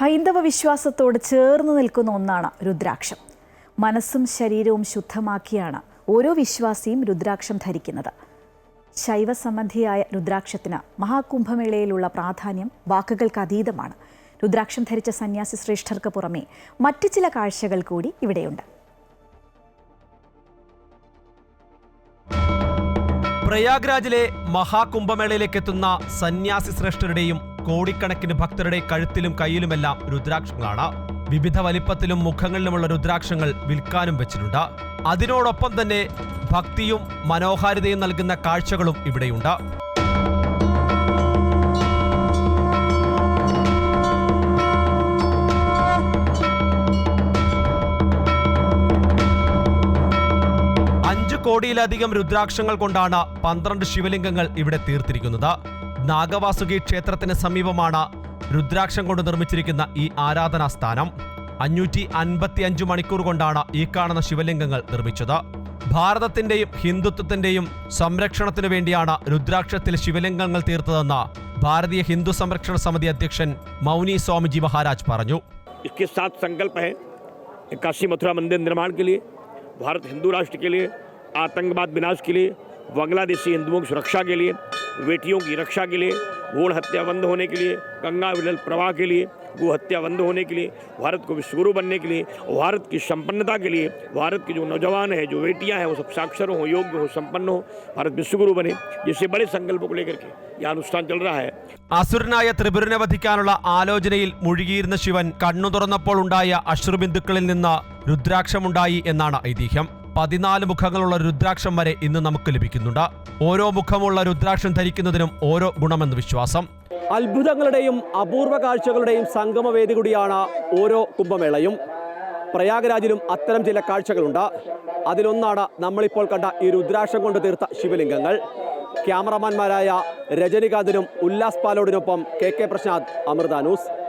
ഹൈന്ദവ വിശ്വാസത്തോട് ചേർന്ന് നിൽക്കുന്ന ഒന്നാണ് രുദ്രാക്ഷം. മനസ്സും ശരീരവും ശുദ്ധമാക്കിയാണ് ഓരോ വിശ്വാസിയും രുദ്രാക്ഷം ധരിക്കുന്നത്. ശൈവ സംബന്ധിയായ രുദ്രാക്ഷത്തിന് മഹാകുംഭമേളയിലുള്ള പ്രാധാന്യം വാക്കുകൾക്ക് അതീതമാണ്. രുദ്രാക്ഷം ധരിച്ച സന്യാസി ശ്രേഷ്ഠർക്ക് പുറമെ മറ്റ് ചില കാഴ്ചകൾ കൂടി ഇവിടെയുണ്ട്. പ്രയാഗ്രാജിലെ മഹാകുംഭമേളയിലേക്ക് എത്തുന്ന സന്യാസി ശ്രേഷ്ഠരുടെയും കോടിക്കണക്കിന് ഭക്തരുടെ കഴുത്തിലും കയ്യിലുമെല്ലാം രുദ്രാക്ഷങ്ങളാണ്. വിവിധ വലിപ്പത്തിലും മുഖങ്ങളിലുമുള്ള രുദ്രാക്ഷങ്ങൾ വിൽക്കാനും വെച്ചിട്ടുണ്ട്. അതിനോടൊപ്പം തന്നെ ഭക്തിയും മനോഹാരിതയും നൽകുന്ന കാഴ്ചകളും ഇവിടെയുണ്ട്. കോടിയിലധികം രുദ്രാക്ഷങ്ങൾ കൊണ്ടാണ് പന്ത്രണ്ട് ശിവലിംഗങ്ങൾ ഇവിടെ തീർത്തിരിക്കുന്നത്. നാഗവാസുകി ക്ഷേത്രത്തിന് സമീപമാണ് രുദ്രാക്ഷം കൊണ്ട് നിർമ്മിച്ചിരിക്കുന്ന ഈ ആരാധനാ സ്ഥാനം അഞ്ഞൂറ്റി അൻപത്തി അഞ്ച് മണിക്കൂർ കൊണ്ടാണ് ഈ കാണുന്ന ശിവലിംഗങ്ങൾ നിർമ്മിച്ചത് ഭാരതത്തിന്റെയും ഹിന്ദുത്വത്തിന്റെയും സംരക്ഷണത്തിനു വേണ്ടിയാണ് രുദ്രാക്ഷത്തിൽ ശിവലിംഗങ്ങൾ തീർത്തതെന്ന് ഭാരതീയ ഹിന്ദു സംരക്ഷണ സമിതി അധ്യക്ഷൻ മൗനി സ്വാമിജി മഹാരാജ് പറഞ്ഞു इसके साथ संकल्प है काशी मथुरा मंदिर निर्माण के लिए भारत हिंदू राष्ट्र के लिए आतंकवाद विनाश के लिए बांग्लादेशी हिंदुओं की सुरक्षा के लिए बेटियों की रक्षा के लिए भ्रूण हत्या बंद होने के लिए गंगा विलल प्रवाह के लिए गो हत्या बंद होने के लिए भारत को विश्वगुरु बनने के लिए और भारत की संपन्नता के लिए भारत के जो नौजवान हैं जो बेटियां हैं वो सब साक्षर हो योग्य हो संपन्न हो भारत विश्वगुरु बने जिससे बड़े संकल्प को लेकर के यह अनुष्ठान चल रहा है അസുരനായ ത്രിപുരനെ വധിക്കാനുള്ള ആലോചനയിൽ മുഴുകിയിരുന്ന ശിവൻ കണ്ണു തുറന്നപ്പോൾ ഉണ്ടായ അശ്രുബിന്ദുക്കളിൽ നിന്ന് രുദ്രാക്ഷമുണ്ടായി എന്നാണ് ഐതിഹ്യം പതിനാല് മുഖങ്ങളുള്ള രുദ്രാക്ഷം വരെ ഇന്ന് നമുക്ക് ലഭിക്കുന്നുണ്ട്. ഓരോ മുഖമുള്ള രുദ്രാക്ഷം ധരിക്കുന്നതിനും ഓരോ ഗുണമെന്ന് വിശ്വാസം. അത്ഭുതങ്ങളുടെയും അപൂർവ കാഴ്ചകളുടെയും സംഗമവേദി കൂടിയാണ് ഓരോ കുംഭമേളയും. പ്രയാഗരാജിലും അത്തരം ചില കാഴ്ചകളുണ്ട്. അതിലൊന്നാണ് നമ്മളിപ്പോൾ കണ്ട ഈ രുദ്രാക്ഷം കൊണ്ട് തീർത്ത ശിവലിംഗങ്ങൾ. ക്യാമറമാൻമാരായ രജനികാന്തിനും Ullas പാലോടിനൊപ്പം K K Prashanth Amrita news.